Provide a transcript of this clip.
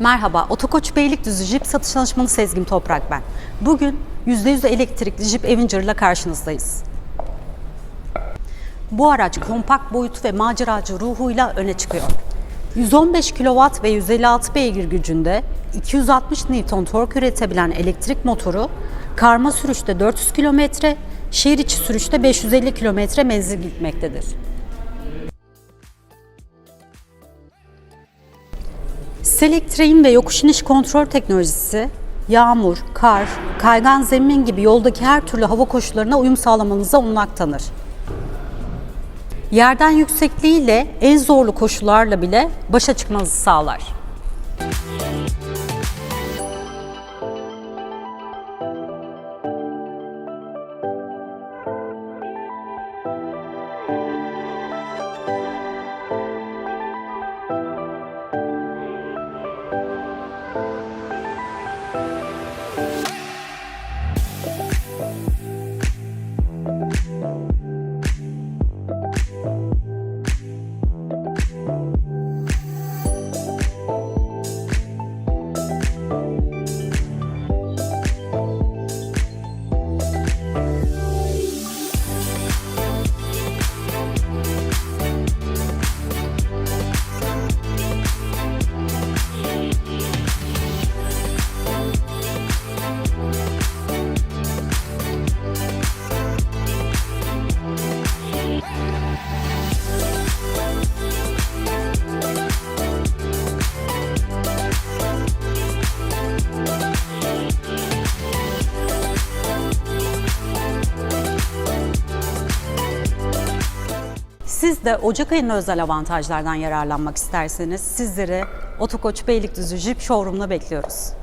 Merhaba, Otokoç Beylikdüzü Jeep satış danışmanı Sezgin Toprak ben. Bugün %100 elektrikli Jeep Avenger ile karşınızdayız. Bu araç kompakt boyutu ve maceracı ruhuyla öne çıkıyor. 115 kW ve 156 beygir gücünde 260 Newton tork üretebilen elektrik motoru karma sürüşte 400 km, şehir içi sürüşte 550 km menzil gitmektedir. Selektrain ve yokuş iniş kontrol teknolojisi yağmur, kar, kaygan zemin gibi yoldaki her türlü hava koşullarına uyum sağlamanıza olanak tanır. Yerden yüksekliğiyle en zorlu koşullarla bile başa çıkmanızı sağlar. Siz de Ocak ayının özel avantajlardan yararlanmak isterseniz sizleri Otokoç Beylikdüzü Jeep Showroom'da bekliyoruz.